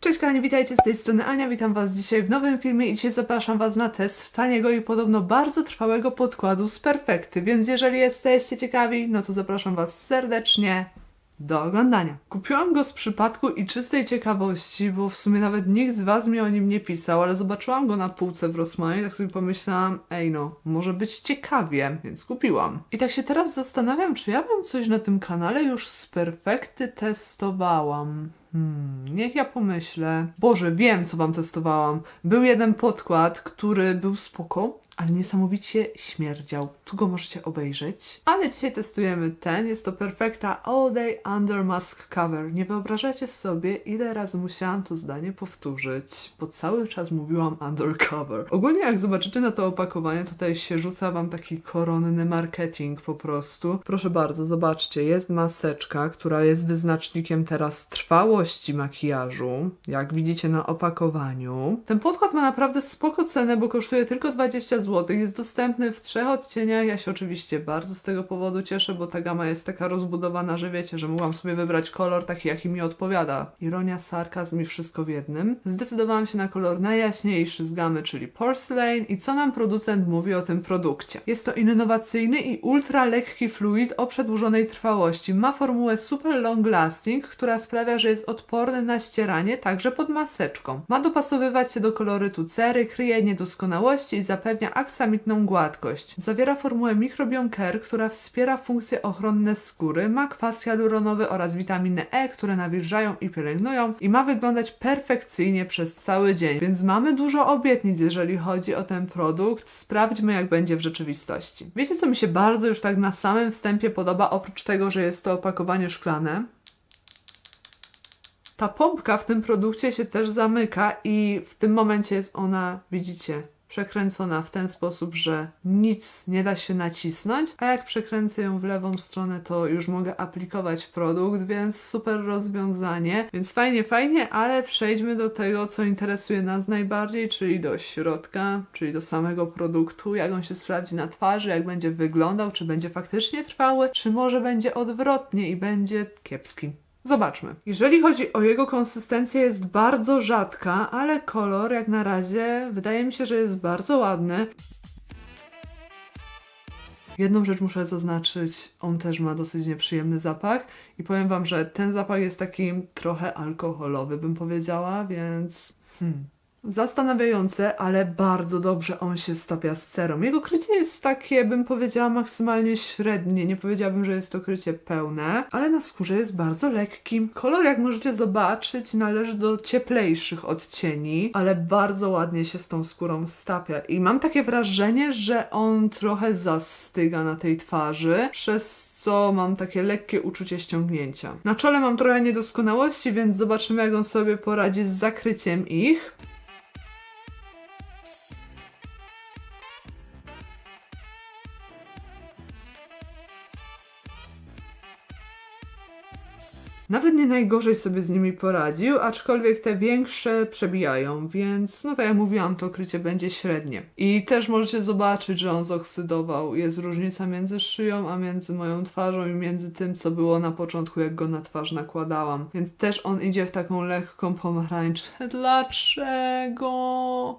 Cześć kochani, witajcie z tej strony Ania, witam was dzisiaj w nowym filmie i dzisiaj zapraszam was na test taniego i podobno bardzo trwałego podkładu z Perfekty, więc jeżeli jesteście ciekawi, no to zapraszam was serdecznie do oglądania. Kupiłam go z przypadku i czystej ciekawości, bo w sumie nawet nikt z was mi o nim nie pisał, ale zobaczyłam go na półce w Rossmanie i tak sobie pomyślałam, ej no, może być ciekawie, więc kupiłam. I tak się teraz zastanawiam, czy ja bym coś na tym kanale już z Perfekty testowałam. Hmm, niech ja pomyślę. Boże, wiem, co wam testowałam. Był jeden podkład, który był spoko, ale niesamowicie śmierdział. Tu go możecie obejrzeć. Ale dzisiaj testujemy ten. Jest to Perfecta All Day Under Mask Cover. Nie wyobrażacie sobie, ile razy musiałam to zdanie powtórzyć, bo cały czas mówiłam undercover. Ogólnie jak zobaczycie na to opakowanie, tutaj się rzuca wam taki koronny marketing po prostu. Proszę bardzo, zobaczcie, jest maseczka, która jest wyznacznikiem teraz trwałości makijażu, jak widzicie na opakowaniu. Ten podkład ma naprawdę spoko cenę, bo kosztuje tylko 20 zł. Jest dostępny w trzech odcieniach. Ja się oczywiście bardzo z tego powodu cieszę, bo ta gama jest taka rozbudowana, że wiecie, że mogłam sobie wybrać kolor taki, jaki mi odpowiada. Ironia, sarkazm i wszystko w jednym. Zdecydowałam się na kolor najjaśniejszy z gamy, czyli Porcelain. I co nam producent mówi o tym produkcie? Jest to innowacyjny i ultra lekki fluid o przedłużonej trwałości. Ma formułę super long lasting, która sprawia, że jest odporny na ścieranie także pod maseczką. Ma dopasowywać się do kolorytu cery, kryje niedoskonałości i zapewnia aksamitną gładkość. Zawiera formułę Microbiome Care, która wspiera funkcje ochronne skóry, ma kwas hialuronowy oraz witaminę E, które nawilżają i pielęgnują i ma wyglądać perfekcyjnie przez cały dzień. Więc mamy dużo obietnic, jeżeli chodzi o ten produkt. Sprawdźmy, jak będzie w rzeczywistości. Wiecie, co mi się bardzo już tak na samym wstępie podoba, oprócz tego, że jest to opakowanie szklane? Ta pompka w tym produkcie się też zamyka i w tym momencie jest ona, widzicie, przekręcona w ten sposób, że nic nie da się nacisnąć, a jak przekręcę ją w lewą stronę, to już mogę aplikować produkt, więc super rozwiązanie. Więc fajnie, fajnie, ale przejdźmy do tego, co interesuje nas najbardziej, czyli do środka, czyli do samego produktu, jak on się sprawdzi na twarzy, jak będzie wyglądał, czy będzie faktycznie trwały, czy może będzie odwrotnie i będzie kiepski. Zobaczmy. Jeżeli chodzi o jego konsystencję, jest bardzo rzadka, ale kolor jak na razie wydaje mi się, że jest bardzo ładny. Jedną rzecz muszę zaznaczyć, on też ma dosyć nieprzyjemny zapach i powiem wam, że ten zapach jest taki trochę alkoholowy, bym powiedziała, więc hmm. Zastanawiające, ale bardzo dobrze on się stapia z cerą. Jego krycie jest takie, bym powiedziała, maksymalnie średnie. Nie powiedziałabym, że jest to krycie pełne, ale na skórze jest bardzo lekki. Kolor, jak możecie zobaczyć, należy do cieplejszych odcieni, ale bardzo ładnie się z tą skórą stapia. I mam takie wrażenie, że on trochę zastyga na tej twarzy, przez co mam takie lekkie uczucie ściągnięcia. Na czole mam trochę niedoskonałości, więc zobaczymy, jak on sobie poradzi z zakryciem ich. Nawet nie najgorzej sobie z nimi poradził, aczkolwiek te większe przebijają, więc no tak jak mówiłam, to krycie będzie średnie. I też możecie zobaczyć, że on zoksydował. Jest różnica między szyją, a między moją twarzą i między tym, co było na początku, jak go na twarz nakładałam. Więc też on idzie w taką lekką pomarańczę. Dlaczego?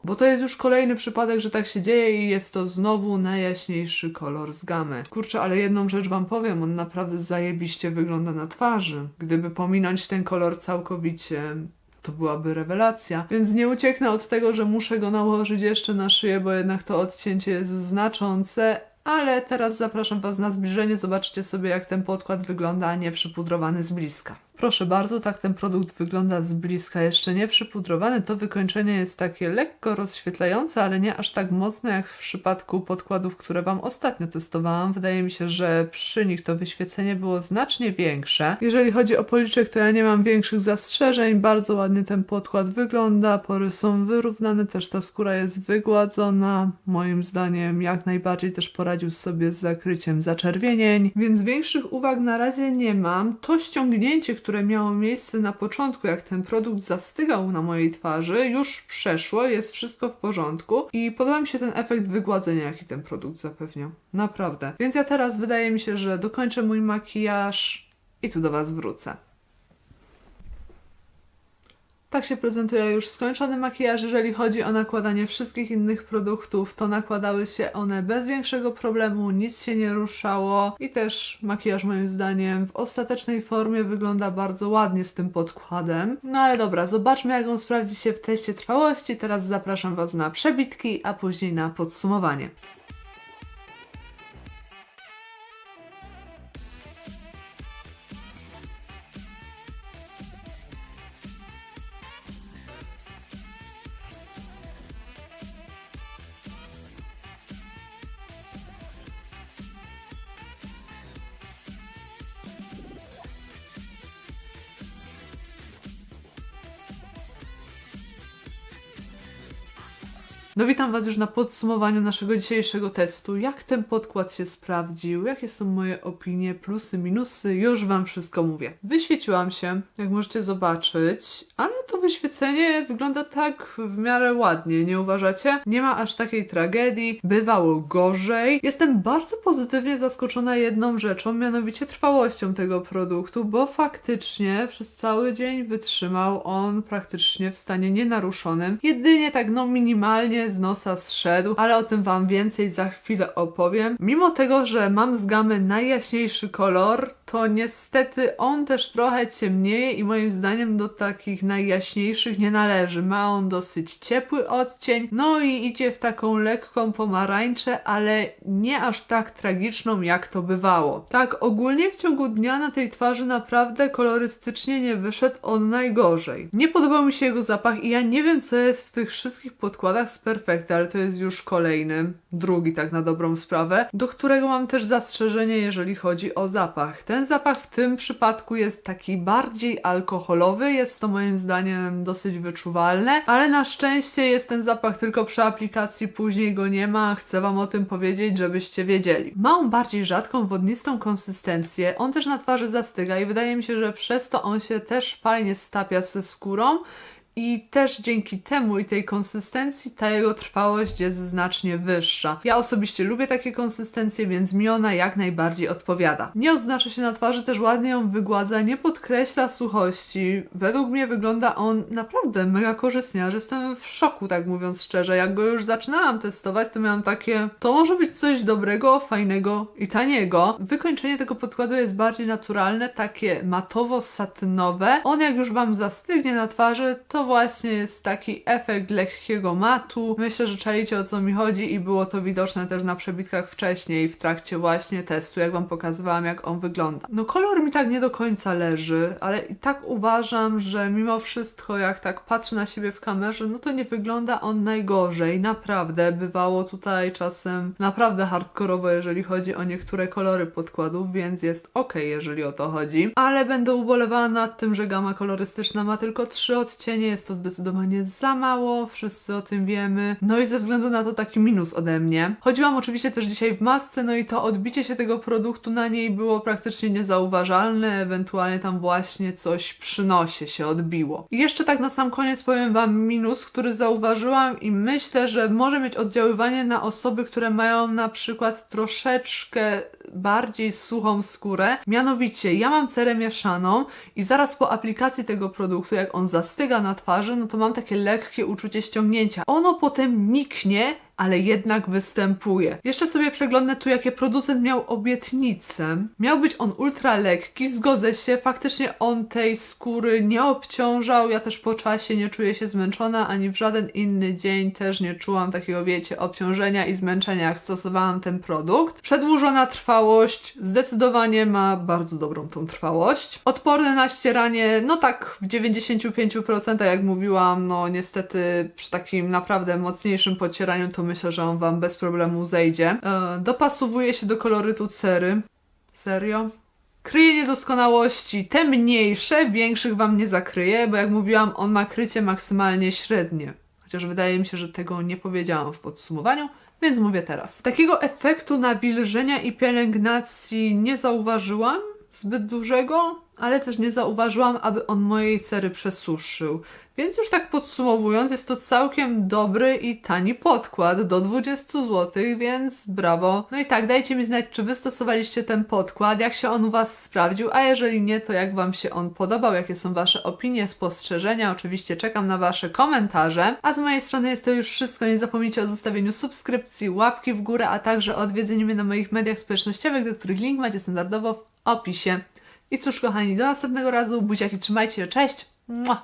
Bo to jest już kolejny przypadek, że tak się dzieje i jest to znowu najjaśniejszy kolor z gamy. Kurczę, ale jedną rzecz wam powiem, on naprawdę zajebiście wygląda na twarzy. Gdyby pominąć ten kolor całkowicie, to byłaby rewelacja. Więc nie ucieknę od tego, że muszę go nałożyć jeszcze na szyję, bo jednak to odcięcie jest znaczące. Ale teraz zapraszam Was na zbliżenie. Zobaczcie sobie, jak ten podkład wygląda, nie przypudrowany z bliska. Proszę bardzo, tak ten produkt wygląda z bliska, jeszcze nie przypudrowany. To wykończenie jest takie lekko rozświetlające, ale nie aż tak mocne jak w przypadku podkładów, które Wam ostatnio testowałam. Wydaje mi się, że przy nich to wyświecenie było znacznie większe. Jeżeli chodzi o policzek, to ja nie mam większych zastrzeżeń. Bardzo ładnie ten podkład wygląda, pory są wyrównane, też ta skóra jest wygładzona. Moim zdaniem jak najbardziej też poradził sobie z zakryciem zaczerwienień, więc większych uwag na razie nie mam. To ściągnięcie, które miało miejsce na początku, jak ten produkt zastygał na mojej twarzy, już przeszło, jest wszystko w porządku i podoba mi się ten efekt wygładzenia, jaki ten produkt zapewnia. Naprawdę. Więc ja teraz wydaje mi się, że dokończę mój makijaż i tu do Was wrócę. Tak się prezentuje już skończony makijaż. Jeżeli chodzi o nakładanie wszystkich innych produktów, to nakładały się one bez większego problemu, nic się nie ruszało i też makijaż moim zdaniem w ostatecznej formie wygląda bardzo ładnie z tym podkładem. No ale dobra, zobaczmy jak on sprawdzi się w teście trwałości. Teraz zapraszam Was na przebitki, a później na podsumowanie. No witam Was już na podsumowaniu naszego dzisiejszego testu. Jak ten podkład się sprawdził, jakie są moje opinie, plusy, minusy, już Wam wszystko mówię. Wyświeciłam się, jak możecie zobaczyć, ale to wyświecenie wygląda tak w miarę ładnie, nie uważacie? Nie ma aż takiej tragedii, bywało gorzej. Jestem bardzo pozytywnie zaskoczona jedną rzeczą, mianowicie trwałością tego produktu, bo faktycznie przez cały dzień wytrzymał on praktycznie w stanie nienaruszonym. Jedynie tak no minimalnie z nosa zszedł, ale o tym Wam więcej za chwilę opowiem. Mimo tego, że mam z gamy najjaśniejszy kolor, to niestety on też trochę ciemnieje i moim zdaniem do takich najjaśniejszych nie należy. Ma on dosyć ciepły odcień, no i idzie w taką lekką pomarańczę, ale nie aż tak tragiczną jak to bywało. Tak, ogólnie w ciągu dnia na tej twarzy naprawdę kolorystycznie nie wyszedł on najgorzej. Nie podobał mi się jego zapach i ja nie wiem co jest w tych wszystkich podkładach z Perfecty, ale to jest już kolejny, drugi tak na dobrą sprawę, do którego mam też zastrzeżenie jeżeli chodzi o zapach. Ten zapach w tym przypadku jest taki bardziej alkoholowy, jest to moim zdaniem dosyć wyczuwalne, ale na szczęście jest ten zapach tylko przy aplikacji, później go nie ma, chcę Wam o tym powiedzieć, żebyście wiedzieli. Ma on bardziej rzadką, wodnistą konsystencję, on też na twarzy zastyga i wydaje mi się, że przez to on się też fajnie stapia ze skórą, i też dzięki temu i tej konsystencji ta jego trwałość jest znacznie wyższa. Ja osobiście lubię takie konsystencje, więc mi ona jak najbardziej odpowiada. Nie odznacza się na twarzy, też ładnie ją wygładza, nie podkreśla suchości. Według mnie wygląda on naprawdę mega korzystnie, aż jestem w szoku, tak mówiąc szczerze. Jak go już zaczynałam testować, to miałam takie, to może być coś dobrego, fajnego i taniego. Wykończenie tego podkładu jest bardziej naturalne, takie matowo-satynowe. On jak już Wam zastygnie na twarzy, to właśnie jest taki efekt lekkiego matu. Myślę, że czaicie o co mi chodzi i było to widoczne też na przebitkach wcześniej, w trakcie właśnie testu, jak Wam pokazywałam, jak on wygląda. No kolor mi tak nie do końca leży, ale i tak uważam, że mimo wszystko, jak tak patrzę na siebie w kamerze, no to nie wygląda on najgorzej. Naprawdę, bywało tutaj czasem naprawdę hardkorowo, jeżeli chodzi o niektóre kolory podkładów, więc jest ok, jeżeli o to chodzi. Ale będę ubolewała nad tym, że gama kolorystyczna ma tylko trzy odcienie, jest to zdecydowanie za mało, wszyscy o tym wiemy. No i ze względu na to taki minus ode mnie. Chodziłam oczywiście też dzisiaj w masce, no i to odbicie się tego produktu na niej było praktycznie niezauważalne, ewentualnie tam właśnie coś przy nosie się odbiło. I jeszcze tak na sam koniec powiem Wam minus, który zauważyłam i myślę, że może mieć oddziaływanie na osoby, które mają na przykład troszeczkę bardziej suchą skórę. Mianowicie, ja mam cerę mieszaną i zaraz po aplikacji tego produktu, jak on zastyga na twarzy, no to mam takie lekkie uczucie ściągnięcia. Ono potem niknie, ale jednak występuje. Jeszcze sobie przeglądnę tu, jakie producent miał obietnice. Miał być on ultra lekki, zgodzę się, faktycznie on tej skóry nie obciążał. Ja też po czasie nie czuję się zmęczona, ani w żaden inny dzień też nie czułam takiego, wiecie, obciążenia i zmęczenia, jak stosowałam ten produkt. Przedłużona trwałość zdecydowanie ma bardzo dobrą tą trwałość. Odporny na ścieranie, no tak w 95%, jak mówiłam, no niestety przy takim naprawdę mocniejszym podcieraniu to myślę, że on Wam bez problemu zejdzie. E, dopasowuje się do kolorytu cery. Serio? Kryje niedoskonałości, te mniejsze, większych Wam nie zakryje, bo jak mówiłam, on ma krycie maksymalnie średnie. Chociaż wydaje mi się, że tego nie powiedziałam w podsumowaniu, więc mówię teraz. Takiego efektu nawilżenia i pielęgnacji nie zauważyłam zbyt dużego, ale też nie zauważyłam, aby on mojej cery przesuszył. Więc już tak podsumowując, jest to całkiem dobry i tani podkład do 20 zł, więc brawo. No i tak, dajcie mi znać, czy wy stosowaliście ten podkład, jak się on u was sprawdził, a jeżeli nie, to jak wam się on podobał, jakie są wasze opinie, spostrzeżenia. Oczywiście czekam na wasze komentarze. A z mojej strony jest to już wszystko. Nie zapomnijcie o zostawieniu subskrypcji, łapki w górę, a także odwiedzeniu mnie na moich mediach społecznościowych, do których link macie standardowo w opisie. I cóż, kochani, do następnego razu. Buziaki, trzymajcie się, cześć! Mua.